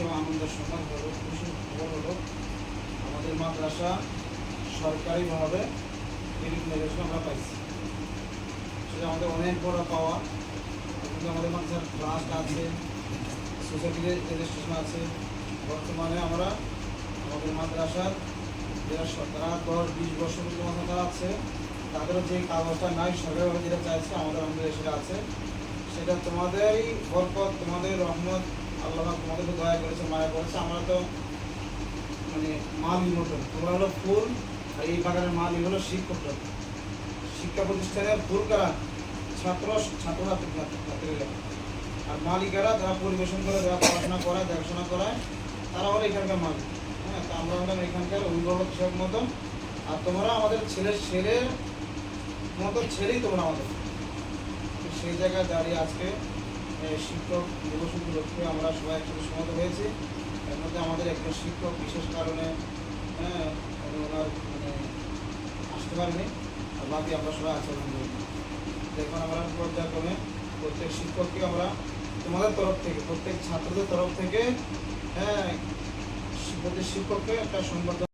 এবং আনন্দের সংবাদ হলো খুশির খবর হলো। আমাদের মাদ্রাসা সরকারিভাবে আমরা পাইছি। সেটা আমাদের অনেক বড় পাওয়া। কিন্তু আমাদের মাদ্রাসার ট্রাস্ট আছে সোসাইটির রেজিস্ট্রেশন আছে। বর্তমানে আমরা আমাদের মাদ্রাসার তারা দশ, বিশ বছর পর্যন্ত আছে, তাদেরও যে কাগজটা নাই, সরকারিভাবে যেটা চাইছে, আমাদের আমাদের সেটা আছে। সেটা তোমাদেরই বরকত, তোমাদের রহমত আল্লাহ তোমাদেরকে দয়া করেছে, মায়া করেছে, আমরা তো মানে মালই মতন তোমরা হলো ফুল, আর এই বাগানের মালই হলো শিক্ষকরা শিক্ষা প্রতিষ্ঠানের ফুল কারা ছাত্র ছাত্র ছাত্রীরা আর মালিকেরা যারা পরিবেশন করে যারা পড়াশোনা করায়, দেখাশোনা করায়, তারা হলো এখানকার মালিক। হ্যাঁ তা আমরা হলাম এখানকার অভিভাবক হিসাব মতন। আর তোমরা আমাদের ছেলের ছেলের মতো ছেলেই তোমরা আমাদের। তো সেই জায়গায় দাঁড়িয়ে আজকে শিক্ষক দিবস উপলক্ষে আমরা সবাই একসাথে সমত হয়েছি। এর মধ্যে আমাদের একজন শিক্ষক, বিশেষ কারণে হ্যাঁ ওনার মানে আসতে পারেনি, আর বাকি আমরা সবাই আছি আলহামদুলিল্লাহ দেখুন আমরা পর্যায়ক্রমে প্রত্যেক শিক্ষককে আমরা তোমাদের তরফ থেকে, প্রত্যেক ছাত্রদের তরফ থেকে হ্যাঁ প্রত্যেক শিক্ষককে একটা সংবর্ধনা